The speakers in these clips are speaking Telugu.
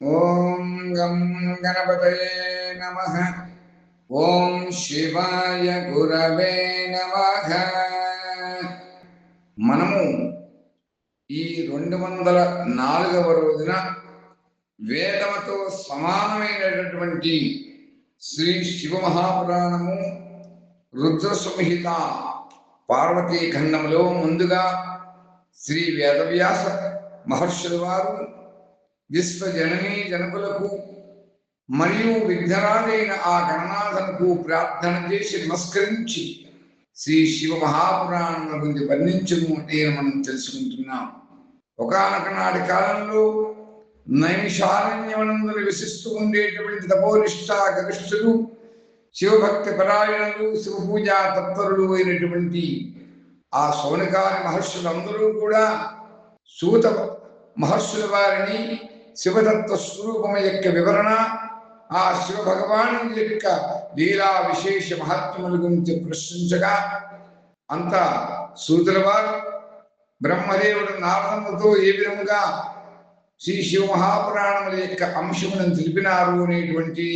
ఓం గం గణపతయే నమ. ఓం శివాయ గురవే నమ. మనము ఈ రెండు వందల నాలుగవ రోజున వేదముతో సమానమైనటువంటి శ్రీ శివ మహాపురాణము రుద్ర సంహిత పార్వతీ ఖండములో ముందుగా శ్రీ వేదవ్యాస మహర్షుల వారు విశ్వజననీ జనకులకు మరియు విఘ్నరాజైన ఆ గణనాథనకు ప్రార్థన చేసి నమస్కరించి శ్రీ శివ మహాపురాణం గురించి వర్ణించము అంటే మనం తెలుసుకుంటున్నాం. ఒకనొక నాటి కాలంలో నైమిషారణ్యవనందులు విశిస్తూ ఉండేటువంటి తపోనిష్ట గరిష్ఠులు శివభక్తి పరాయణులు శివ పూజా తత్పరులు అయినటువంటి ఆ సౌనకారి మహర్షులందరూ కూడా సూత మహర్షుల వారిని శివతత్వ స్వరూపం యొక్క వివరణ ఆ శివ భగవాను యొక్క లీలా విశేష మహత్వముల గురించి ప్రశ్నించగా అంత సూతుల వారు బ్రహ్మదేవుడు నారదములతో ఏ విధముగా శ్రీ శివ మహాపురాణముల యొక్క అంశములను తెలిపినారు అనేటువంటి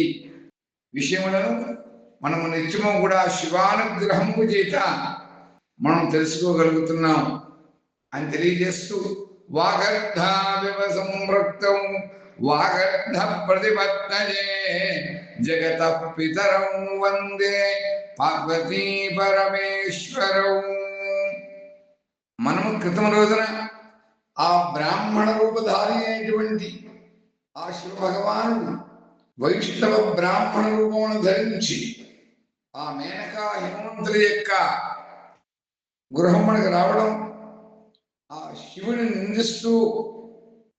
విషయములను మనము నిత్యము కూడా శివానుగ్రహము చేత మనం తెలుసుకోగలుగుతున్నాం అని తెలియజేస్తూ వాగర్ధావివ సంవృక్తం వాగర్ధ ప్రతిపత్తయే జగత పితరం వందే పార్వతీ పరమేశ్వరం. మనము క్రితం రోజున ఆ బ్రాహ్మణ రూపధారి అయినటువంటి ఆ శివ భగవానుడు వైష్ణవ బ్రాహ్మణ రూపమును ధరించి ఆ మేనకా హిమవంతుడి యొక్క గృహం మనకు రావడం ఆ శివుని నిందిస్తూ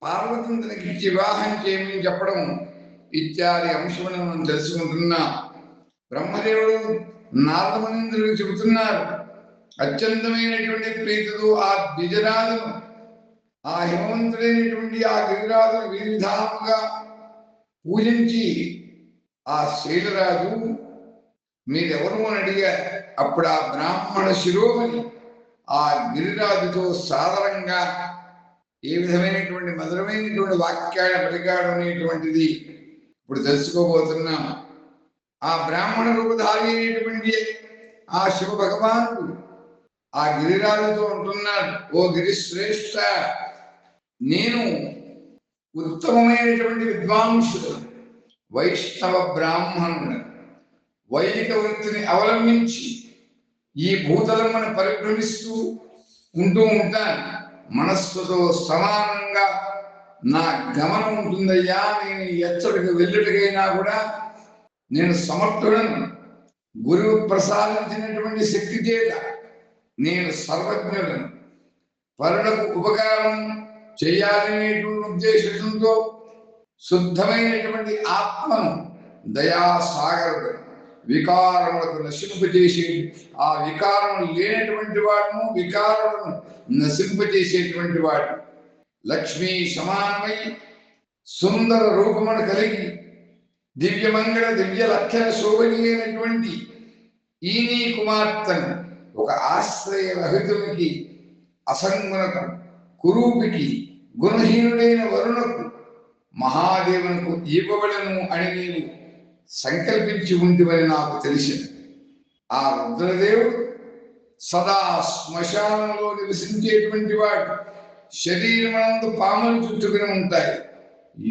పార్వతిని తనకి వివాహం చేయమని చెప్పడం ఇత్యాది అంశములను మనం తెలుసుకుంటున్నా. బ్రహ్మదేవుడు నారదమనింద్రుడు చెబుతున్నారు అత్యంతమైనటువంటి ప్రీతితో ఆ ద్విజరాజు ఆ హిమవంతుడైనటువంటి ఆ గిరిరాజును వివిధాలుగా పూజించి ఆ శైలరాజు మీరెవరు? అని అడిగారు. అప్పుడు ఆ బ్రాహ్మణ శిరోమణి ఆ గిరిరాజుతో సాధారణంగా ఏ విధమైనటువంటి మధురమైనటువంటి వాక్యాన్ని పలికాడు అనేటువంటిది ఇప్పుడు తెలుసుకోబోతున్నాం. ఆ బ్రాహ్మణ రూపధారి అయినటువంటి ఆ శివ భగవానుడు ఆ గిరిరాజుతో ఉంటున్నాడు. ఓ గిరిశ్రేష్ఠ నేను ఉత్తమమైనటువంటి విద్వాంసుడు వైష్ణవ బ్రాహ్మణుడు వైదిక వృత్తిని అవలంబించి ఈ భూతలమ్మను పరిభ్రమిస్తూ ఉంటూ ఉంటాను. మనస్సుతో సమానంగా నా గమనం ఉంటుందయ్యా. నేను ఎచ్చడికి వెళ్ళుటకైనా కూడా నేను సమర్థుడను. గురువు ప్రసాదించినటువంటి శక్తి చేత నేను సర్వజ్ఞుడను. పరులకు ఉపకారం చేయాలనేటువంటి ఉద్దేశంతో శుద్ధమైనటువంటి ఆత్మను దయాసాగరుడు వికారములకు నశింపజేసే ఆ వికారం లేనటువంటి వాడును వికారములను నశింపజేసేటువంటి వాడు. లక్ష్మీ సమానమై సుందర రూపమును కలిగి దివ్యమంగళ దివ్య లక్షణ శోభనీయమైనటువంటి ఈనీ కుమార్తెను ఒక ఆశ్రయ రహితునికి అసంగునకు కురూపికి గుణహీనుడైన వరుణకు మహాదేవునకు ఇవ్వబడను అని నేను సంకల్పించి ఉంటివని నాకు తెలిసింది. ఆ రుద్రదేవుడు సదా శ్మశానంలో నివసించేటువంటి వాడు. శరీరమందు పాములు చుట్టుకుని ఉంటాయి.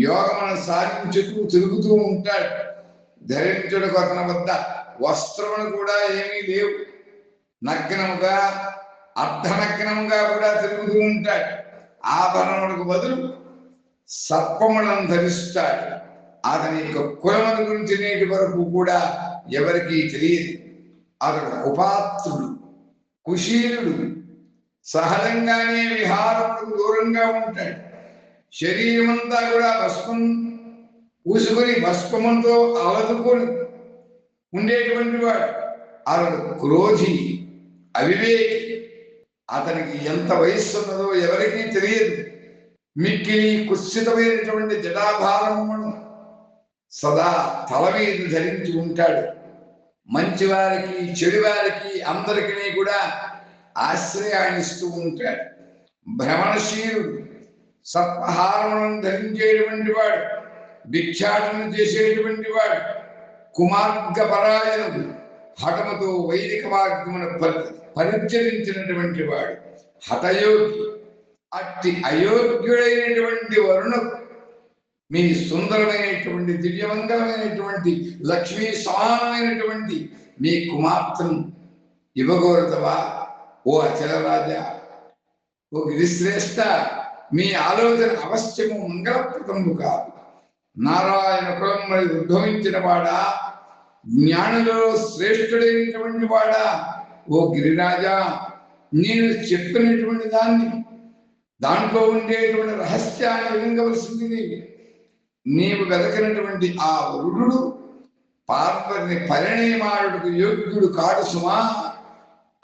యోగమన సాధించుతూ తిరుగుతూ ఉంటాడు. ధరించుడు అతని వద్ద వస్త్రములు కూడా ఏమీ లేవు. నగ్నముగా అర్ధనగ్నముగా కూడా తిరుగుతూ ఉంటాడు. ఆభరణములకు బదులు సర్పములను ధరిస్తాడు. అతని యొక్క కులముల గురించి నేటి వరకు కూడా ఎవరికీ తెలియదు. అతడు ఉపాత్రుడు కుశీలుడు సహజంగానే విహారకు దూరంగా ఉంటాడు. శరీరమంతా కూడా భస్మం పూసుకొని భస్మముతో అలదుకొని ఉండేటువంటి వాడు. అతడు క్రోధి అవివేకి. అతనికి ఎంత వయస్సు ఉన్నదో ఎవరికీ తెలియదు. మిక్కిలి కుత్సితమైనటువంటి జటాభారము సదా తల మీద ధరించి ఉంటాడు. మంచి వారికి అందరికీ కూడా ఆశ్రయాన్నిస్తూ ఉంటాడు. భ్రమణశీలుడు సత్వహారములను ధరించేటువంటి వాడు భిక్షాటన చేసేటువంటి వాడు కుమార్గపరాయణుడు హఠముతో వైదిక మార్గమును పరిచరించినటువంటి వాడు హఠయోగి అట్టి అయోగ్యుడైనటువంటి వరుణకు మీ సుందరమైనటువంటి దివ్యమంగళమైనటువంటి లక్ష్మీ సమానమైనటువంటి మీ కుమార్తెను ఇవ్వకూడదవా ఓ అచలరాజా ఓ గిరిశ్రేష్ఠ మీ ఆలోచన అవశ్యము మంగళప్రదము కాదు. నారాయణ కులం మరి ఉద్భవించిన వాడా? జ్ఞానులో శ్రేష్ఠుడైనటువంటి వాడా? ఓ గిరిరాజా నేను చెప్పినటువంటి దాన్ని దాంట్లో ఉండేటువంటి రహస్యాన్ని వినవలసింది నీవు వెతకినటువంటి ఆ వృడు పార్వతిని పరిణయమాడుకు యోగ్యుడు కాడు సుమా.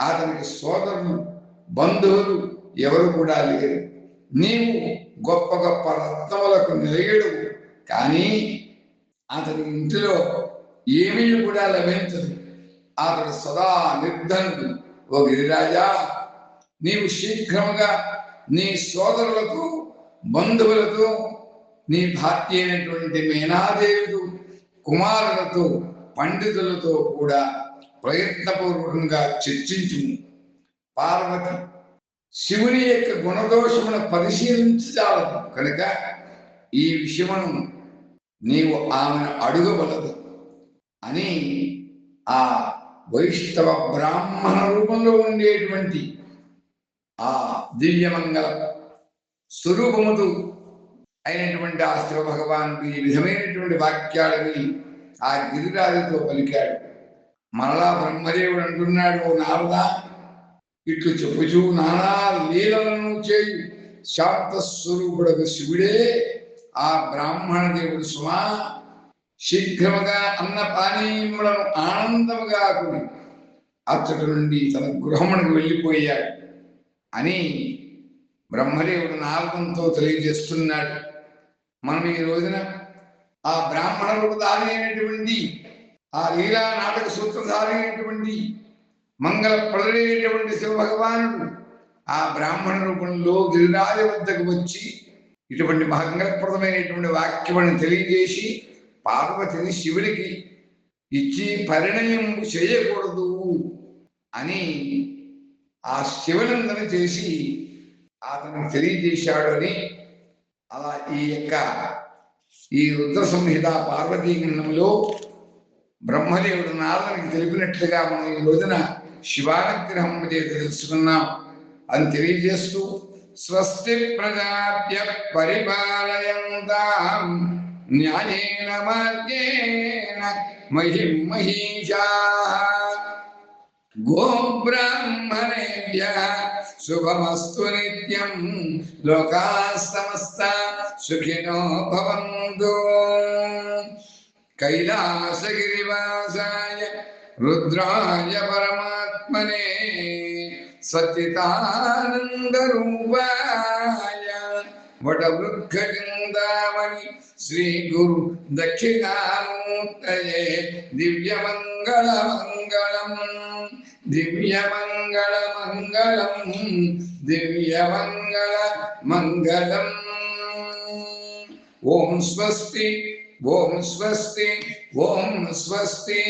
అతనికి సోదరులు బంధువులు ఎవరు కూడా లేరు. నీవు గొప్ప గొప్ప రత్నములకు నిలయడు. కానీ అతని ఇంటిలో ఏమీ కూడా లభించదు. అతడు సదా నిర్ధనుడు. ఓ గిరిరాజా నీవు శీఘ్రముగా నీ సోదరులకు బంధువులతో నీ భార్య అయినటువంటి మేనాదేవుడు కుమారులతో పండితులతో కూడా ప్రయత్నపూర్వకంగా చర్చించు పార్వతి శివుని యొక్క గుణదోషమును పరిశీలించాలదు కనుక ఈ విషయమును నీవు ఆమెను అడుగవలదు అని ఆ వైష్ణవ బ్రాహ్మణ రూపంలో ఉండేటువంటి ఆ దివ్యమంగళ స్వరూపముతో అయినటువంటి ఆ శివ భగవానుడు ఈ విధమైనటువంటి వాక్యాలని ఆ గిరిరాజుతో పలికాడు. మరలా బ్రహ్మదేవుడు అంటున్నాడు ఓ నారదా ఇట్లు చెప్పుచూ నానా లీలలను చేయు. శాంత స్వరూపుడు శివుడే ఆ బ్రాహ్మణ దేవుడు సుమా. శీఘ్రముగా అన్న పానీయములను ఆనందముగా కొని అచ్చటి నుండి తన గృహమునకు వెళ్ళిపోయాడు. అని బ్రహ్మదేవుడు నారదంతో తెలియజేస్తున్నాడు. మనం ఈ రోజున ఆ బ్రాహ్మణ రూపధారి అయినటువంటి ఆ లీలా నాటక సూత్రధారి అయినటువంటి మంగళ ప్రదైనటువంటి శివ భగవానుడు ఆ బ్రాహ్మణ రూపంలో గిరిరాజ వద్దకు వచ్చి ఇటువంటి మంగళప్రదమైనటువంటి వాక్యములను తెలియజేసి పార్వతిని శివుడికి ఇచ్చి పరిణయం చేయకూడదు అని ఆ శివనందన చేసి అతనికి తెలియజేశాడు అని అలా ఈ యొక్క ఈ రుద్ర సంహిత పార్వతీ గ్రంథంలో బ్రహ్మదేవుడు నారదునికి తెలిపినట్లుగా మనం ఈ రోజున శివానుగ్రహం చేత తెలుసుకున్నాం. అని తెలియజేస్తూ స్వస్తి ప్రజాభ్య పరిపాలయంతాం న్యాయేన మార్గేణ మహిం మహిషా గోబ్రాహ్మణేభ్య శుభమస్తు నిత్యం లోకా సమస్త సుఖినో భవంతు కైలాసగిరివాసాయ రుద్రాయ పరమాత్మనే సచితానందరూపాయ వటవృక్షగంధామణి శ్రీ గురు దక్షిణామూర్తయే దివ్యమంగళమంగళం దివ్యమంగళం మంగళం దివ్యమంగళ మంగళం ఓం స్వస్తి ఓం స్వస్తి ఓం స్వస్తి